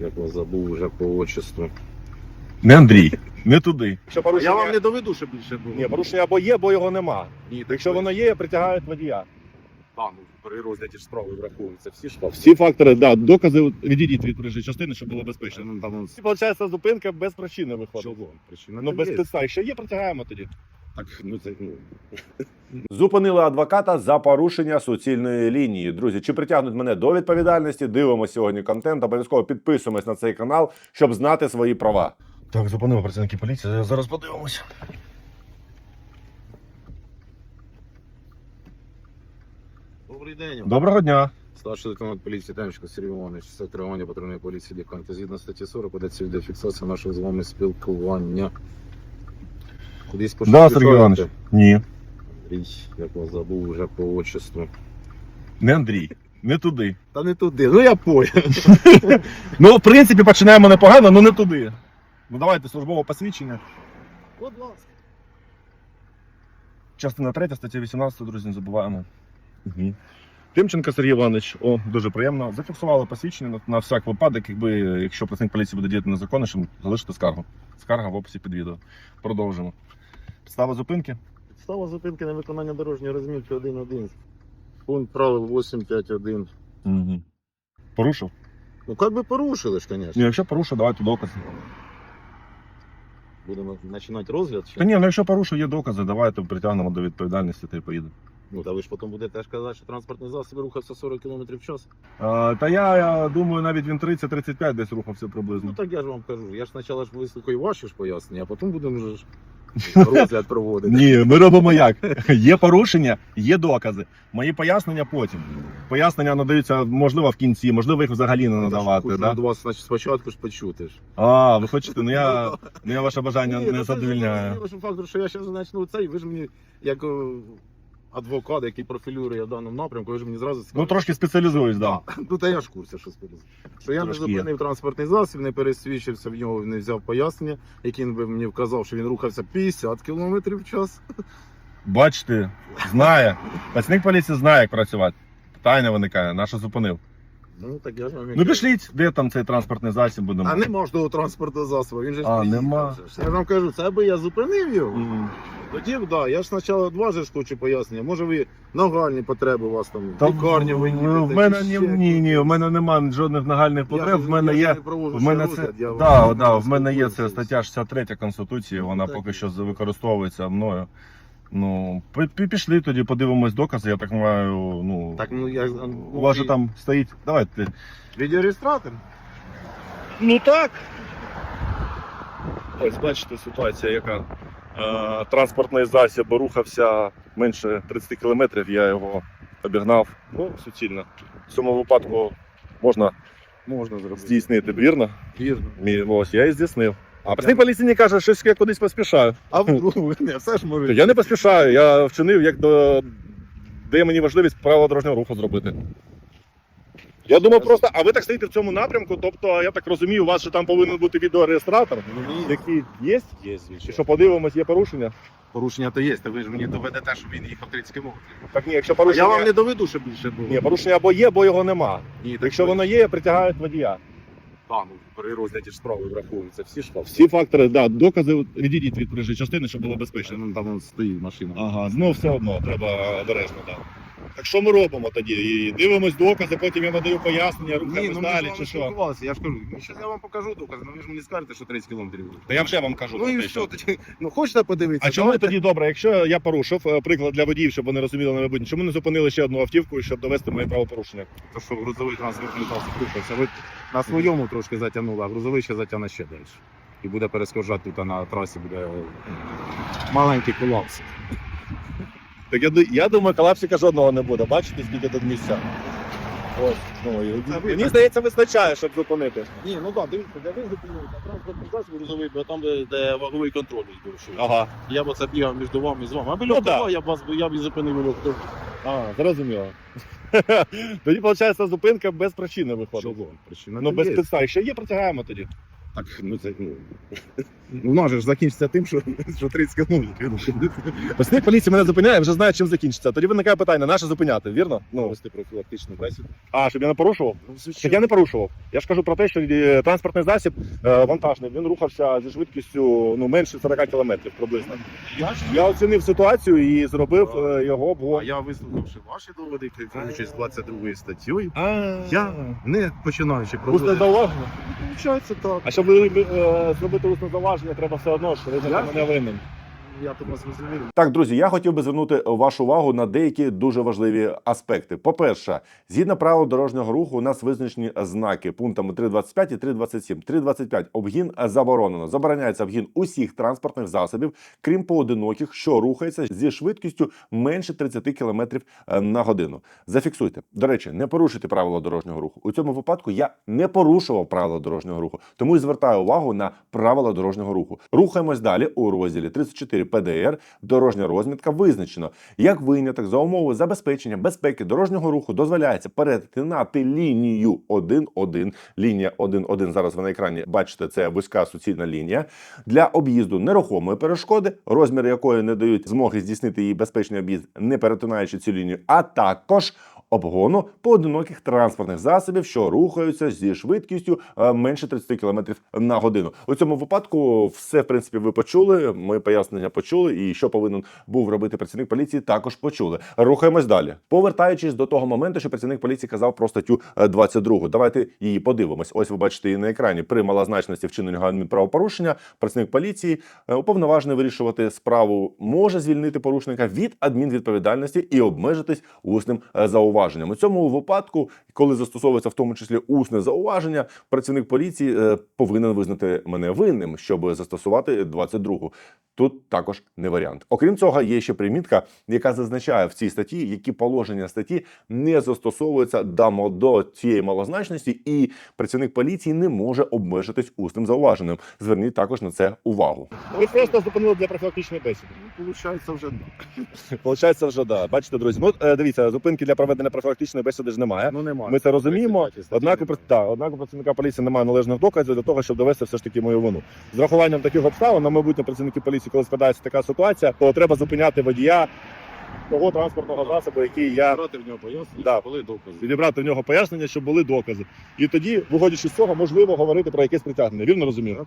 Як вас забув вже по отчеству. Не Андрій, не туди. Якщо Я вам не доведу, що більше було. Ні, порушення або є, або його нема. Ні, Якщо воно є, притягають водія. А, ну, при розгляді ж справи враховуються всі ж Всі фактори, да, докази відійдіть від проїжджої частини, щоб було безпечно. Ну, там, виходить, зупинка без причини виходить. чого? Причина Ну, без є. підстав. Якщо є, притягаємо тоді. Так, ну, це, ну, Зупинили адвоката за порушення суцільної лінії. Друзі, чи притягнуть мене до відповідальності? Дивимося сьогодні контент. Обов'язково підписуємось на цей канал, щоб знати свої права. Так, зупинили працівники поліції. Зараз подивимося. Добрий день. Доброго дня. Старший лейтенант поліції Темченко Сергій Іванович, це тривання патрульної поліції Діканта. Згідно статті 40 ведеться відеофіксація нашого з вами спілкування. Кудись Да, Сергій? Іванович. Ні. Андрій, як вас забув вже по отчеству. Не Андрій. Не туди. Та не туди, ну я понял. Ну, в принципі, починаємо непогано, але не туди. Ну давайте службове посвідчення. Будь ласка. Частина 3, стаття 18, друзі, не забуваємо. Угу. Тимченко Сергій Іванович, о, дуже приємно. Зафіксували посвідчення на, на всяк випадок, якби, якщо працівник поліції буде діяти незаконно, щоб залишити скаргу. Скарга в описі під відео. Продовжимо. Підстава зупинки. Підстава зупинки на виконання дорожньої розмітки 1.1. Пункт правил 8.5.1. Угу. Порушив? Ну, як би порушили ж, звісно. Якщо порушив, давайте докази. Будемо починати розгляд. Чи? Та ні, ну якщо порушив, є докази, давайте притягнемо до відповідальності та й поїде. Ну, та ви ж потім будете теж казати, що транспортний засіб рухався 40 км в час. А, та я, я думаю, навіть він 30-35 десь рухався приблизно. Ну так я ж вам кажу. Я ж спочатку ж вислухаю ваші ж пояснення, а потім будемо вже ж розгляд проводити. Ні, ми робимо як? Є порушення, є докази. Мої пояснення потім. Пояснення надаються, можливо, в кінці, можливо, їх взагалі не надавати. Хочу Да? від вас значить, спочатку ж почути ж. А, ви хочете, ну я, ну, я ваше бажання Ні, не ну, це ж задовільняю. зрозуміло, що фактор, що я зараз почну цей, ви ж мені, як е, адвокат, який профілює в даному напрямку, ви ж мені зразу Ну трошки спеціалізуюсь, да. Ну та я ж курсі, що сподіваюся. Що я Трошки не є. зупинив транспортний засіб, не пересвідчився в нього, не взяв пояснення, він би мені вказав, що він рухався 50 км в час. Бачите, знає. Працівник поліції знає, як працювати. Питання виникає, на що зупинив. Ну так я ж вам і Ну кажу. пішліть, де там цей транспортний засіб будемо. А нема ж того транспортного засобу, він же ж А, приїхав нема. ж. Я ж вам кажу, це аби я зупинив його. М. Тоді б, да, я ж спочатку два же ж хочу пояснення. Може ви нагальні потреби у вас там, Та в лікарні ви в- В мене ні, ні, ні, в мене немає жодних нагальних потреб. В мене є. В мене це да, да, в мене є це стаття 63 Конституції, вона так поки що використовується мною. Ну, пі- пі- пішли тоді, подивимось докази, я так маю, ну. Так, ну я У вас же там стоїть. Давайте. відеореєстратор. Ну так. Ось бачите, ситуація, яка транспортний засіб рухався менше 30 кілометрів, я його обігнав. Ну, суцільно. В цьому випадку можна Можна зробити. здійснити, вірно? Вірно. Мі- Ось, я і здійснив. А працівник поліції не каже, що я кудись поспішаю. А ви не все ж може. Я не поспішаю, я вчинив, як до дає мені можливість правила дорожнього руху зробити. Я думав просто, а ви так стоїте в цьому напрямку, тобто, я так розумію, у вас же там повинен бути відеореєстратор, який є. Є, звичайно. що подивимось, є порушення. Порушення то є, та ви ж мені доведете, що він їхав 30 км. Так ні, якщо порушення. Я вам не доведу, що більше було. Ні, порушення або є, або його нема. Ні, так Якщо ви- воно є, притягають водія. Та, ну, при розгляді ж справи враховуються всі ж факти. Всі фактори, да, докази відійдіть від проїжджої частини, щоб було безпечно. Ну, Там вон стоїть машина. Ага, ну все одно треба обережно, так. Так що ми робимо тоді? І дивимось докази, потім я надаю пояснення, Ні, рухаємось ну ми далі вами чи що. спілкувалися, я ж кажу, ну зараз я вам покажу доказ, ну ви ж мені скажете, що 30 кілометрів. буде. Та я вже вам кажу. Ну про і те, що тоді? Ну хочете подивитися? А чому Давайте. тоді добре, якщо я порушив е, приклад для водіїв, щоб вони розуміли на майбутнє, чому не зупинили ще одну автівку, щоб довести моє правопорушення? То що грузовий транспортний засіб рухався, ви на своєму трошки затягнули, а грузовий ще затягне ще далі. І буде перескоржати тут а на трасі, буде е, маленький колапс. Так я, я думаю, колапсика жодного не буде. Бачите, скільки тут місця? Ось, ну, і- мені здається, вистачає, щоб зупинити. Ні, ну так, дивіться, де ви зупинили, а транспортний засіб грузовий, бо там, де, де ваговий контроль відбувши. Ага. Я б оце бігав між вами і з вами. Аби Ну, льохта, я б вас я б і зупинив льохту. А, зрозуміло. Тоді, виходить, зупинка без причини виходить. Чого? Причина Ну, без підстав. Якщо є, притягаємо тоді. Так, ну це ну. Ну, вона ж закінчиться тим, що, що 30 ну, Працівник поліції мене зупиняє, вже знає, чим закінчиться. Тоді виникає питання, наше зупиняти, вірно? Ну, Вести профілактичну бесіду. а, щоб я не порушував? Ну, Так я не порушував. Я ж кажу про те, що е, транспортний засіб е, вантажний, він рухався зі швидкістю ну, менше 40 км приблизно. Я Я оцінив ситуацію і зробив е, його А я вислухавши ваші доводи, керуючись 22 статтею, А, я не починаючи проводити. зауваження. Виходить так. Щоб е, зробити усне зауваження, треба все одно, що ви мене винен. Я тебе зрозумів. Так, друзі, я хотів би звернути вашу увагу на деякі дуже важливі аспекти. По-перше, згідно правил дорожнього руху, у нас визначені знаки пунктами 3.25 і 3.27. 3.25 – обгін заборонено. Забороняється обгін усіх транспортних засобів, крім поодиноких, що рухаються зі швидкістю менше 30 км на годину. Зафіксуйте. До речі, не порушуйте правила дорожнього руху. У цьому випадку я не порушував правила дорожнього руху, тому і звертаю увагу на правила дорожнього руху. Рухаємось далі у розділі 34 ПДР. Дорожня розмітка визначено. Як виняток за умови забезпечення безпеки дорожнього руху дозволяється перетинати лінію 1-1. Лінія 1-1 зараз ви на екрані бачите, це вузька суцільна лінія для об'їзду нерухомої перешкоди, розміри якої не дають змоги здійснити її безпечний об'їзд, не перетинаючи цю лінію, а також обгону поодиноких транспортних засобів, що рухаються зі швидкістю е, менше 30 км на годину. У цьому випадку все в принципі ви почули. Ми пояснення почули, і що повинен був робити працівник поліції, також почули. Рухаємось далі. Повертаючись до того моменту, що працівник поліції казав про статтю е, 22. Давайте її подивимось. Ось ви бачите її на екрані. При малозначності вчиненого адмінправопорушення працівник поліції е, уповноважений вирішувати справу може звільнити порушника від адмінвідповідальності і обмежитись усним е, зауваженням. У цьому випадку, коли застосовується в тому числі усне зауваження, працівник поліції е, повинен визнати мене винним, щоб застосувати 22-гу. Тут також не варіант. Окрім цього, є ще примітка, яка зазначає в цій статті, які положення статті не застосовуються дамо до цієї малозначності, і працівник поліції не може обмежитись усним зауваженням. Зверніть також на це увагу. Ви просто зупинили для профілактичної бесіди. Получається вже так. Получається вже да. Бачите, друзі. Ну е, дивіться, зупинки для проведення профілактичної бесіди ж немає. Ну немає. Ми це розуміємо. Однак, у да, однак у працівника поліції немає належних доказів для того, щоб довести все ж таки мою вину. З рахуванням таких обставин, на майбутнє працівники поліції, коли складається така ситуація, то треба зупиняти водія того транспортного засобу, який я Брати в нього пояснення, Да. коли докази. відібрати в нього пояснення, щоб були докази. І тоді, виходячи з цього, можливо говорити про якесь притягнення. Вірно розумію? Так.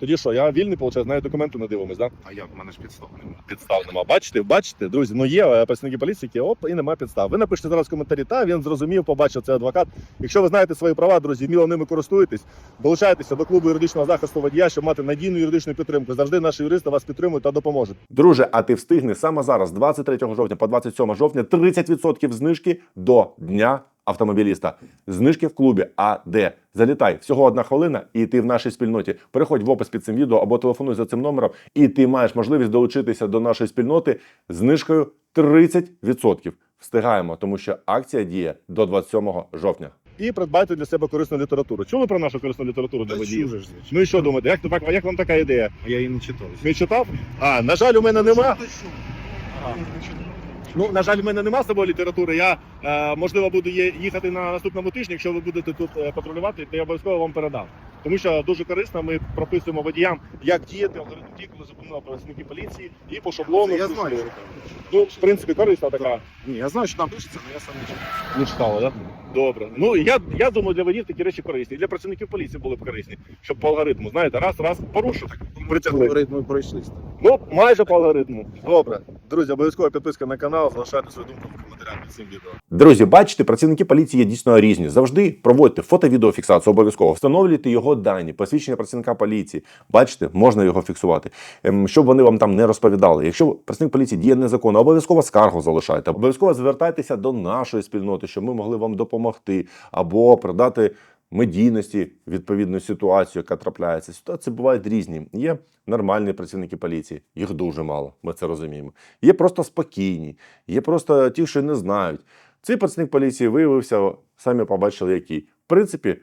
Тоді що, я вільний, виходить, навіть документи не дивимось, так? А як? У мене ж підстав немає. підстав нема. Бачите, бачите, друзі, ну є е, працівники поліції, які оп, і немає підстав. Ви напишете зараз в коментарі, та він зрозумів, побачив це адвокат. Якщо ви знаєте свої права, друзі, вміло ними користуєтесь, долучайтеся до клубу юридичного захисту водія, щоб мати надійну юридичну підтримку. Завжди наші юристи вас підтримують та допоможуть. Друже, а ти встигни саме зараз, 23 жовтня по 27 жовтня, 30% знижки до дня автомобіліста. Знижки в клубі АД. Залітай всього одна хвилина, і ти в нашій спільноті. Переходь в опис під цим відео або телефонуй за цим номером, і ти маєш можливість долучитися до нашої спільноти знижкою 30%. Встигаємо, тому що акція діє до 27 жовтня. І придбайте для себе корисну літературу. Чули про нашу корисну літературу для водіїв? Ну і що думаєте? Як, так- як вам така ідея? А я її не читав. Не читав? А, на жаль, у мене нема. Що Ну, на жаль, в мене нема з собою літератури. Я е, можливо буду їхати на наступному тижні. Якщо ви будете тут е, патрулювати, то я обов'язково вам передам. Тому що дуже корисно, ми прописуємо водіям, як діяти алгоритм дій, коли зупинили працівники поліції, і по шаблону. Я знаю, що. Ну, в принципі, корисна така. Ні, я знаю, що там пишеться, але я сам не читав. Не читали, так? Добре. Ну я, я думаю, для водіїв такі речі корисні. І для працівників поліції були б корисні, щоб по алгоритму, знаєте, раз, раз порушив. Притягли. Говорить, ми пройшли. Ну, майже по алгоритму. Добре. Друзі, обов'язково підписка на канал, залишайте свою думку в коментарях під. Друзі, бачите, працівники поліції є дійсно різні. Завжди проводьте фото-відеофіксацію обов'язково. Встановлюйте його дані, посвідчення працівника поліції. Бачите, можна його фіксувати. Ем, Щоб вони вам там не розповідали. Якщо працівник поліції діє незаконно, обов'язково скаргу залишайте. Обов'язково звертайтеся до нашої спільноти, щоб ми могли вам допомогти або продати. Медійності відповідну ситуацію, яка трапляється. Ситуації бувають різні. Є нормальні працівники поліції, їх дуже мало. Ми це розуміємо. Є просто спокійні, є просто ті, що не знають. Цей працівник поліції виявився, самі побачили, який. В принципі, е,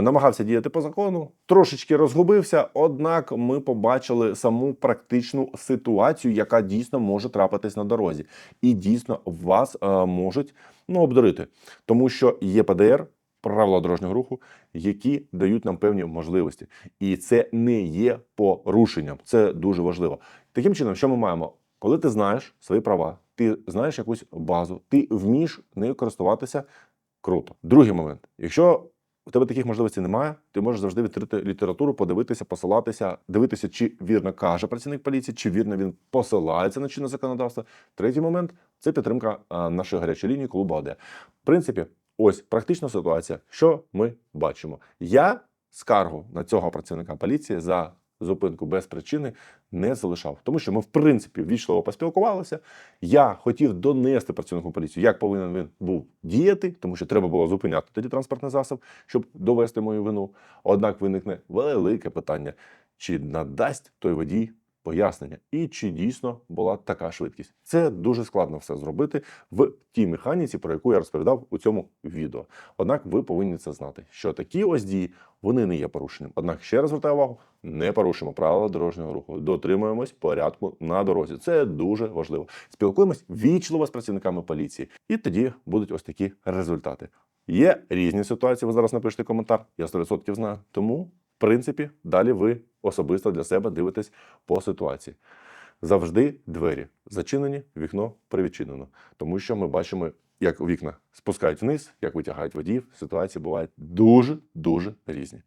намагався діяти по закону, трошечки розгубився, однак ми побачили саму практичну ситуацію, яка дійсно може трапитись на дорозі. І дійсно вас е, можуть ну, обдурити. Тому що є ПДР, правила дорожнього руху, які дають нам певні можливості. І це не є порушенням. Це дуже важливо. Таким чином, що ми маємо? Коли ти знаєш свої права, ти знаєш якусь базу, ти вмієш нею користуватися круто. Другий момент: якщо у тебе таких можливостей немає, ти можеш завжди відкрити літературу, подивитися, посилатися, дивитися, чи вірно каже працівник поліції, чи вірно він посилається на чинне законодавство. Третій момент це підтримка нашої гарячої лінії клубу АД. В принципі, ось практична ситуація. Що ми бачимо? Я скаргу на цього працівника поліції за зупинку без причини не залишав, тому що ми, в принципі, ввічливо поспілкувалися. Я хотів донести працівнику поліції, як повинен він був діяти, тому що треба було зупиняти тоді транспортний засіб, щоб довести мою вину. Однак виникне велике питання: чи надасть той водій пояснення, і чи дійсно була така швидкість? Це дуже складно все зробити в тій механіці, про яку я розповідав у цьому відео. Однак ви повинні це знати, що такі ось дії вони не є порушенням. Однак ще раз звертаю увагу, не порушимо правила дорожнього руху, дотримуємось порядку на дорозі. Це дуже важливо. Спілкуємось вічливо з працівниками поліції, і тоді будуть ось такі результати. Є різні ситуації. Ви зараз напишете коментар. Я 100% знаю. Тому, принципі, далі ви особисто для себе дивитесь по ситуації. Завжди двері зачинені, вікно привідчинено, тому що ми бачимо, як вікна спускають вниз, як витягають водіїв. Ситуації бувають дуже дуже різні.